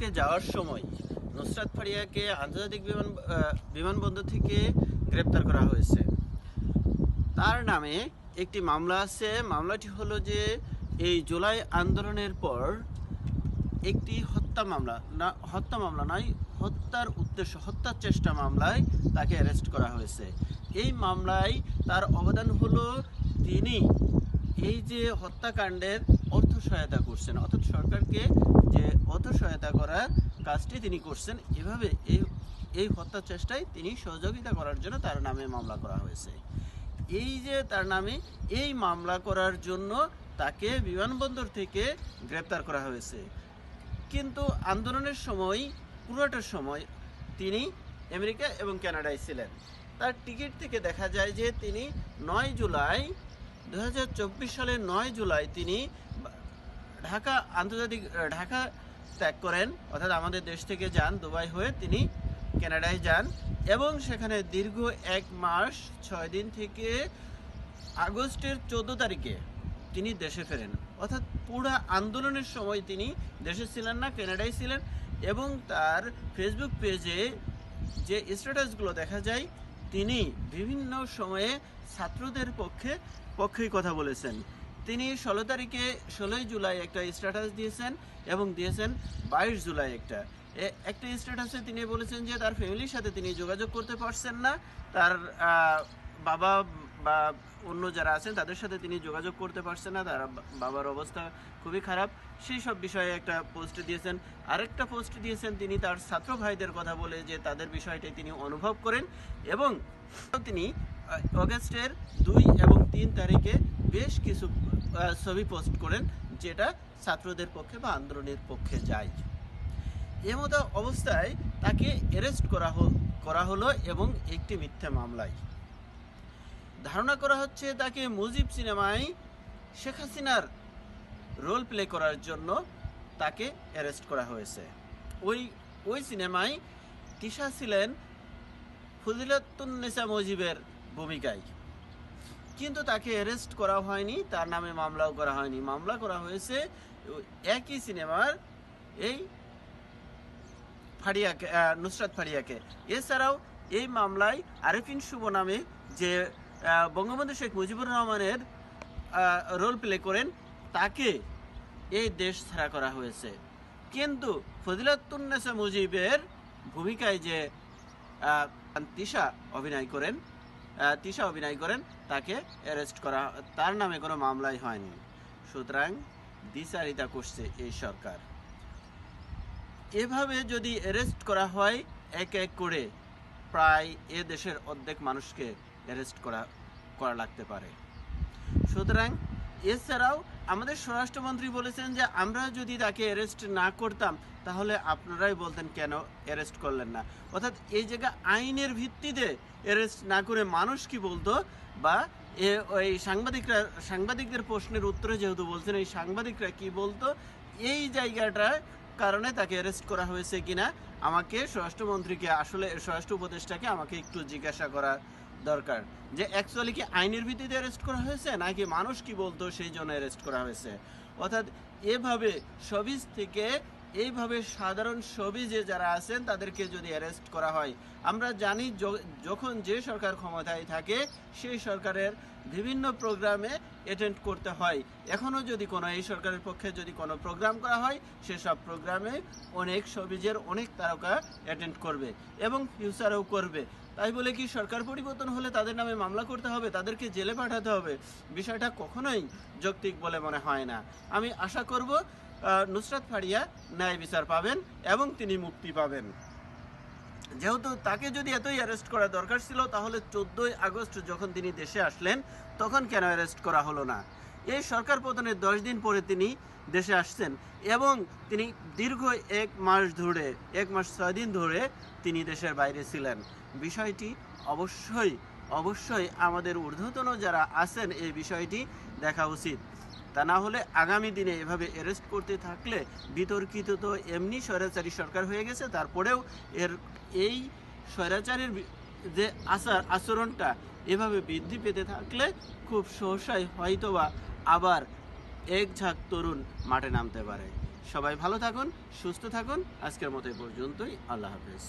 নিউইয়র্কে যাওয়ার সময় নুসরাত ফারিয়াকে আন্তর্জাতিক বিমান বিমানবন্দর থেকে গ্রেপ্তার করা হয়েছে। তার নামে একটি মামলা আছে। মামলাটি হলো যে এই জুলাই আন্দোলনের পর একটি হত্যা মামলা, না, হত্যা মামলা নয়, হত্যার উদ্দেশ্য, হত্যার চেষ্টা মামলায় তাকে অ্যারেস্ট করা হয়েছে। এই মামলায় তার অবদান হলো তিনি এই যে হত্যাকাণ্ডের অর্থ সহায়তা করছেন, অর্থাৎ সরকারকে যে অর্থ সহায়তা করার কাজটি তিনি করছেন, এভাবে এই এই হত্যা চেষ্টায় তিনি সহযোগিতা করার জন্য তার নামে মামলা করা হয়েছে। এই যে তার নামে এই মামলা করার জন্য তাকে বিমানবন্দর থেকে গ্রেপ্তার করা হয়েছে। কিন্তু আন্দোলনের সময়, পুরোটার সময় তিনি আমেরিকা এবং কানাডায় ছিলেন। তার টিকিট থেকে দেখা যায় যে তিনি নয় জুলাই দু হাজার চব্বিশ সালের নয় জুলাই তিনি ঢাকা আন্তর্জাতিক ঢাকা ত্যাগ করেন। অর্থাৎ আমাদের দেশ থেকে যান, দুবাই হয়ে তিনি কানাডায় যান। এবং সেখানে দীর্ঘ এক মাস, ছয় দিন থেকে আগস্টের চোদ্দ তারিখে তিনি দেশে ফেরেন। অর্থাৎ পুরো আন্দোলনের সময় তিনি দেশে ছিলেন না, কানাডায় ছিলেন এবং তার ফেসবুক পেজে যে স্ট্যাটাসগুলো দেখা যায়, তিনি বিভিন্ন সময়ে ছাত্রদের পক্ষে, পক্ষেই কথা বলেছেন। তিনি ষোলো তারিখে ষোলোই জুলাই একটা স্ট্যাটাস দিয়েছেন এবং দিয়েছেন বাইশ জুলাই একটা। একটা স্ট্যাটাসে তিনি বলেছেন যে তার ফ্যামিলির সাথে তিনি যোগাযোগ করতে পারছেন না। তার বাবা বা অন্য যারা আছেন তাদের সাথে তিনি যোগাযোগ করতে পারছেন না। তার বাবার অবস্থা খুবই খারাপ। সেই সব বিষয়ে একটা পোস্ট দিয়েছেন। আরেকটা পোস্ট দিয়েছেন তিনি তার ছাত্র ভাইদের কথা বলে যে তাদের বিষয়টি তিনি অনুভব করেন এবং তিনি অগাস্টের দুই এবং তিন তারিখে বেশ কিছু ছবি পোস্ট করেন যেটা ছাত্রদের পক্ষে বা আন্দোলনের পক্ষে যায়। এমতো অবস্থায় তাকে অ্যারেস্ট করা করা হলো এবং একটি মিথ্যা মামলায়। ধারণা করা হচ্ছে তাকে মুজিব সিনেমায় শেখ হাসিনার রোল প্লে করার জন্য তাকে অ্যারেস্ট করা হয়েছে। ওই ওই সিনেমায় তিশা ছিলেন ফজিলাতুন্নেসা মুজিবের ভূমিকায়। কিন্তু তাকে অ্যারেস্ট করা হয়নি তার নামে মামলাও করা হয়নি। মামলা করা হয়েছে একই সিনেমার এই ফারিয়াকে আহ, নুসরাত ফারিয়াকে এছাড়াও এই মামলায় আরেফিন শুভ নামে যে বঙ্গবন্ধু শেখ মুজিবুর রহমানের রোল প্লে করেন তাকে এই দেশ ছাড়া করা হয়েছে। কিন্তু ফজিলাতুন্নেসা মুজিবের ভূমিকায় যে তিশা অভিনয় করেন তিশা অভিনয় করেন, তাকে অ্যারেস্ট করা, তার নামে কোনো মামলাই হয়নি। সুতরাং দ্বিচারিতা করছে এই সরকার। এভাবে যদি অ্যারেস্ট করা হয়, এক এক করে প্রায় এ দেশের অর্ধেক মানুষকে অ্যারেস্ট করা করা লাগতে পারে। সুতরাং এছাড়াও আমাদের স্বরাষ্ট্রমন্ত্রী বলেছেন যে আমরা যদি তাকে অ্যারেস্ট না করতাম, তাহলে আপনারাই বলতেন কেন অ্যারেস্ট করলেন না? অর্থাৎ এই জায়গা আইনের ভিত্তিতে অ্যারেস্ট না করে মানুষ কি বলতো? বা এ, ওই সাংবাদিকরা, সাংবাদিকদের প্রশ্নের উত্তরে যেহেতু বলছেন, এই সাংবাদিকরা কি বলতো? এই জায়গাটার কারণে তাকে অ্যারেস্ট করা হয়েছে কিনা? আমাকে স্বরাষ্ট্রমন্ত্রীকে, আসলে স্বরাষ্ট্র উপদেষ্টাকে আমাকে একটু জিজ্ঞাসা করা দরকার। যে অ্যাকচুয়ালি কি আইনের ভিত্তিতে অ্যারেস্ট করা হয়েছে, নাকি মানুষ কি বলতো সেই জন্য অ্যারেস্ট করা হয়েছে? অর্থাৎ এভাবে সবিজ থেকে এইভাবে সাধারণ সবিজে যারা আছেন, তাদেরকে যদি অ্যারেস্ট করা হয়, আমরা জানি যখন যে সরকার ক্ষমতায় থাকে, সেই সরকারের বিভিন্ন প্রোগ্রামে অ্যাটেন্ড করতে হয়। এখনও যদি কোনো, এই সরকারের পক্ষে যদি কোনো প্রোগ্রাম করা হয়, সেসব প্রোগ্রামে অনেক সবিজের অনেক তারকা অ্যাটেন্ড করবে এবং ফিউচারেও করবে। তাই বলে কি সরকার পরিবর্তন হলে তাদের নামে মামলা করতে হবে, তাদেরকে জেলে পাঠাতে হবে? বিষয়টা কখনোই যৌক্তিক বলে মনে হয় না। আমি আশা করব নুসরাত ফারিয়া ন্যায় বিচার পাবেন এবং তিনি মুক্তি পাবেন। যেহেতু তাকে যদি এতই অ্যারেস্ট করা দরকার ছিল, তাহলে চোদ্দোই আগস্ট যখন তিনি দেশে আসলেন, তখন কেন অ্যারেস্ট করা হলো না? এই সরকার পতনের দশ দিন পরে তিনি দেশে আসছেন এবং তিনি দীর্ঘ এক মাস ধরে, এক মাস ছয় দিন ধরে তিনি দেশের বাইরে ছিলেন। বিষয়টি অবশ্যই অবশ্যই আমাদের ঊর্ধ্বতন যারা আছেন, এই বিষয়টি দেখা উচিত। তা না হলে আগামী দিনে এভাবে অ্যারেস্ট করতে থাকলে বিতর্কিত তো এমনি স্বৈরাচারী সরকার হয়ে গেছে। তারপরেও এর এই স্বৈরাচারীর যে আচার আচরণটা এভাবে বৃদ্ধি পেতে থাকলে খুব সহসাই হয়তোবা আবার এক ঝাঁক তরুণ মাঠে নামতে পারে। সবাই ভালো থাকুন, সুস্থ থাকুন। আজকের মতো এই পর্যন্তই। আল্লাহ হাফেজ।